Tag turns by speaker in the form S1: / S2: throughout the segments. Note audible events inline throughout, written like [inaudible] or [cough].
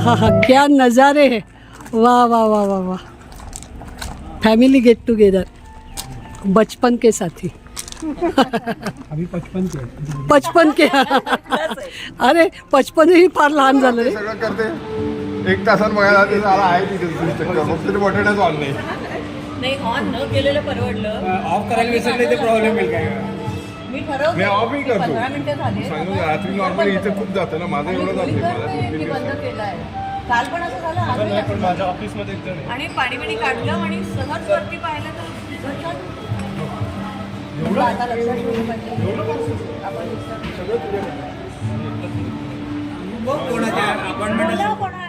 S1: हा क्या नज़ारे है. वाह वाह वाह वाह वाह. फैमिली गेट टुगेदर बचपन के साथी.
S2: अभी पचपन के
S1: बचपन के. अरे बचपन ही फार लहान झालं रे.
S3: सगळं करते. एक तासात बघायला ते साला आहे तिथे चक्कर. फक्त ते बटाट्याच ऑन नाही.
S4: नाही ऑन न केलेलं परवडलं.
S2: ऑफ करायला विसरले ते प्रॉब्लेम येईल काय?
S4: मी ठरवते
S3: मी ऑफही करतो.
S4: पंधरा मिनिटं झाले
S3: सांगू रात्री नॉर्मली इथे खूप जातं ना माझं एवढं जात. मला
S4: मी बंद केलाय. काल पण असं झालं आज
S2: नाही पण माझ्या ऑफिसमध्ये आहे.
S4: आणि पाणी बिणी काढलं आणि सहज वरती पाहिलं तर घरच्यात- आता लक्षात ठेवलं पाहिजे. आपण
S2: बघ कोणाच्या अपॉइंटमेंट
S4: कोणाला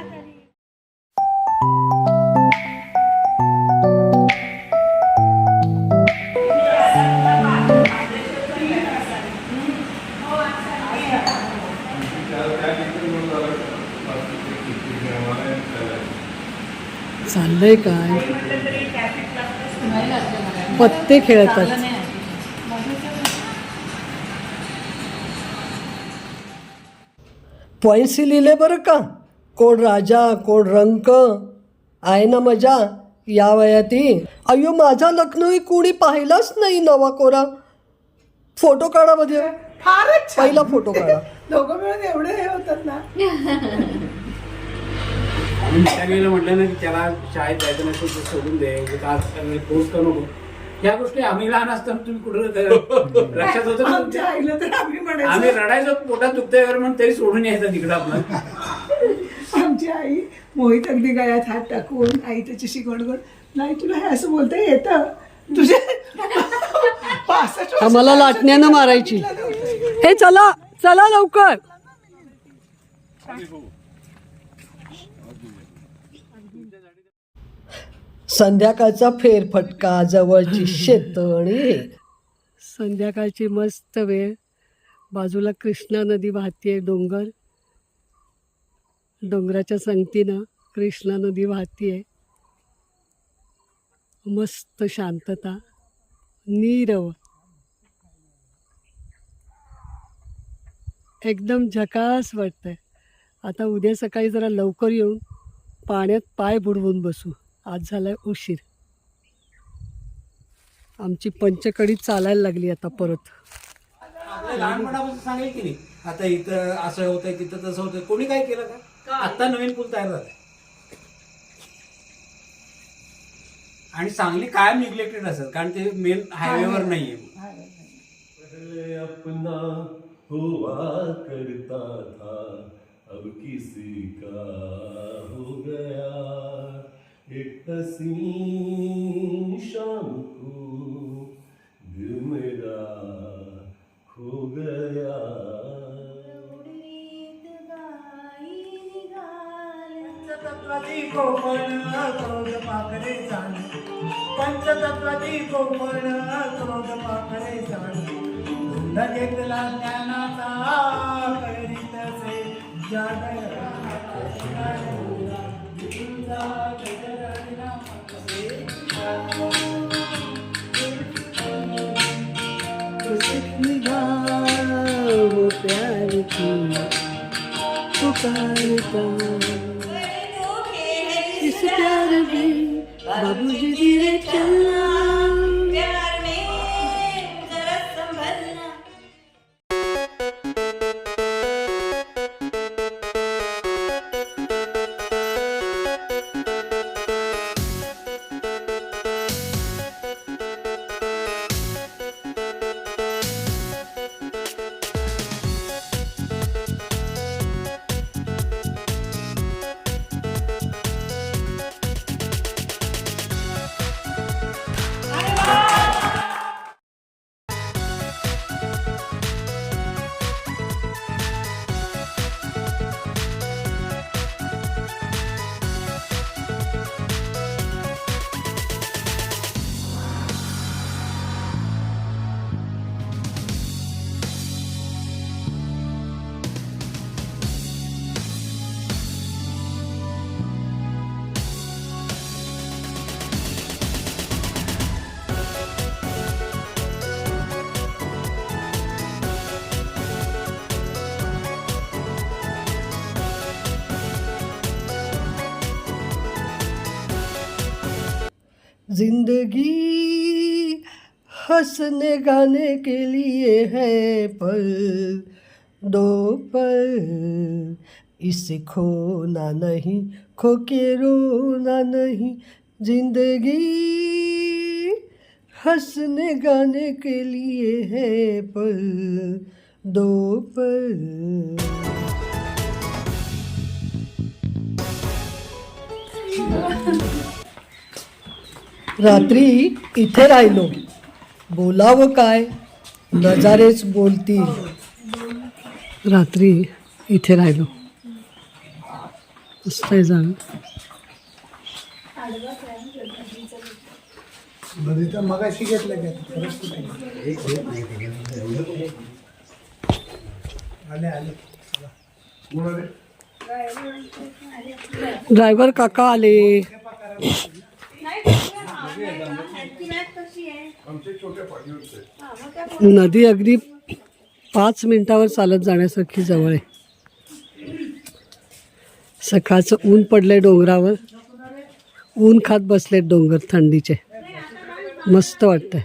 S1: चाललंय काय? पत्ते खेळतात. पॉईंट्सही लिहिले बरं का? कोण राजा कोण रंक? आहे ना मजा? या वयाती? अय्यो माझा लग्नही कोणी पाहिलाच नाही नवा कोरा. फोटो काढा मध्ये
S5: फारच
S1: पहिला फोटो काढा. [laughs]
S5: दोघं मिळून एवढे हे होतात ना. [laughs]
S2: त्यावेळेला म्हटलं ना की त्याला शाळेत जायचं नसेल तर सोडून दे पोस्ट करू नको. या गोष्टी आम्ही लहान असताना तुम्ही कुठं लक्षात होतं का
S5: आमच्या? आईला तर आम्ही
S2: रडायचो पोटात दुखतंय वगैरे म्हणून तरी सोडून यायचं तिकडं आपलं.
S5: आमची आई मोहित अगदी गळ्यात हात टाकून आई त्याच्याशी गोडगोड नाही तुला हे असं बोलता येतं? तुझे पासष्ट
S1: आम्हाला लाटण्यानं मारायची. हे चला चला लवकर. संध्याकाळचा फेरफटका जवळची [laughs] शेतणी हे संध्याकाळची मस्त वेळ. बाजूला कृष्णा नदी वाहतीये डोंगर. डोंगराच्या संगतीनं कृष्णा नदी वाहतीये मस्त शांतता. नीरव. एकदम झकास वाटतंय. आता उद्या सकाळी जरा लवकर येऊन पाण्यात पाय बुडवून बसू. आज झालाय उशीर. आमची पंचकडी चालायला लागली आता परत.
S2: लहानपणापासून सांगेल की नाही. आता इथं असं होतंय तिथं तसं होतंय. कोणी काय केलं का? आता नवीन पूल तयार झालाय. आणि सांगली कायम निग्लेक्टेड असेल कारण ते मेन हायवेवर नाहीये.
S6: पहले अपना हुआ करता था अब किसी का हो गया. एक हसीन शाम को दिल मेरा खो गया
S5: पंचतत्वाची कोमण क्रोध पाकरे जाण. पंचतत्वाची कोमण क्रोध पाकरे जाण धुंड घेतला ज्ञानाचा करीत से
S1: वो प्यार की पुकारता इस प्यार में बाबूजी धीरे चलना ज़िंदगी हंसने गाने के लिए है पल, दो पल। इसे खोना नहीं खो के रोना नहीं। ज़िंदगी हंसने गाने के लिए है पल, दो पल। [laughs] रात्री इथे राहिलो. बोलावं काय? नजारेच बोलतील. रात्री इथे राहिलो. मस्त आहे
S5: मगाशी घेतलं
S1: ड्रायव्हर काका आले. [laughs] [laughs] नदी अगदी पाच मिनिटावर चालत जाण्यासारखी जवळ आहे. सकाळचं ऊन पडलंय डोंगरावर. ऊन खात बसलेत डोंगर थंडीचे. मस्त वाटतंय.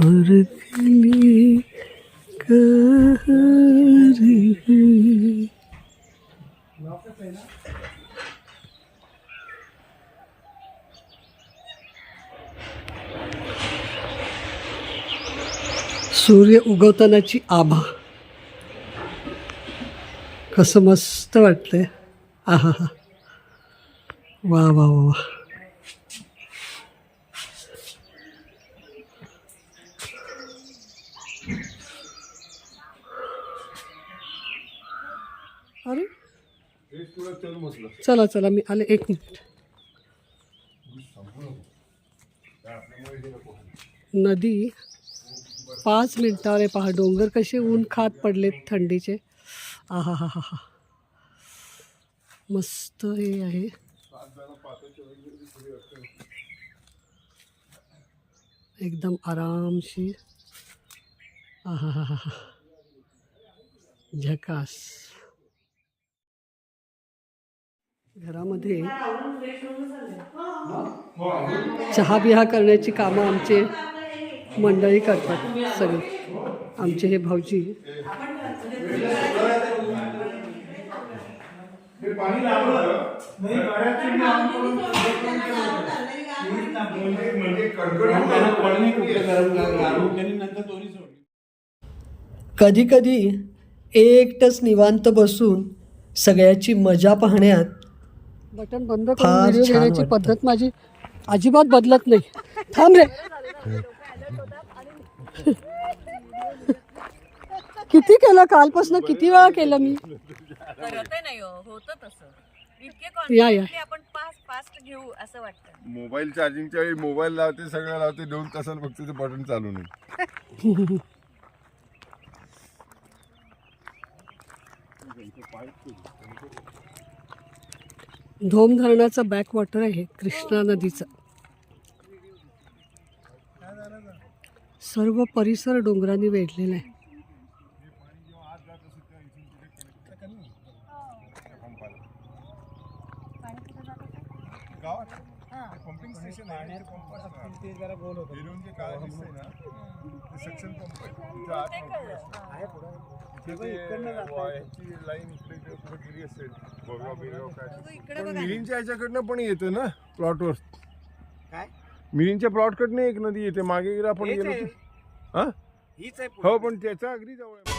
S1: और गली. कहाँ रही? सूर्य उगवतानाची आभा. कसं मस्त वाटतंय. आहा हा वा वा वा वा. अरे. चला चला मी आले एक मिनिट. नदी पाच मिनिटावर आहे. पहा डोंगर कसे ऊन खात पडलेत थंडीचे. आहा हा हा हा. मस्त हे आहे. एकदम आरामशीर आहा हा हा हा. झकास. घरामध्ये चहा बिहा करण्याची कामं आमचे मंडळी करतात सगळे. आमचे हे भाऊजी.
S3: म्हणजे
S1: कधी कधी एकटंच निवांत बसून सगळ्याची मजा पाहण्यात बटन बंद फार करून व्हिडिओ छान घेण्याची वाटतं. पद्धत माझी अजिबात बदलत नाही. थांब रे. किती केलं? कालपासून किती वेळा केलं मी?
S4: करत नाही हो होतं तसं. इतके
S1: या, या.
S4: कॉन्फिडंटली आपण फास्ट फास्ट घेऊ असं वाटतं.
S3: मोबाईल चार्जिंगच्या वेळी मोबाईल लावते सगळं लावते दोन तासांनी फक्त ते बटन चालू नाही [laughs]
S1: धोम धरणाचं बॅकवॉटर आहे कृष्णा नदीचं. सर्व परिसर डोंगरांनी वेढलेला आहे.
S3: पंपिंग स्टेशन आहे हिरून जे काळं दिसतंय ना ते सक्शन पंप आहे तिथं आत ह्याची लाईन इकडे इकडे कुठे गेली असेल बोरगाव बिरगाव काय. पण मिरींच्या ह्याच्याकडनं पण येतं ना प्लॉटवर.
S7: काय?
S3: मिरींच्या प्लॉट कडनं एक नदी येते मागे गेला आपण गेलो. हा?
S7: हीच आहे
S3: हो पण त्याच्या अगदी जवळ आहे.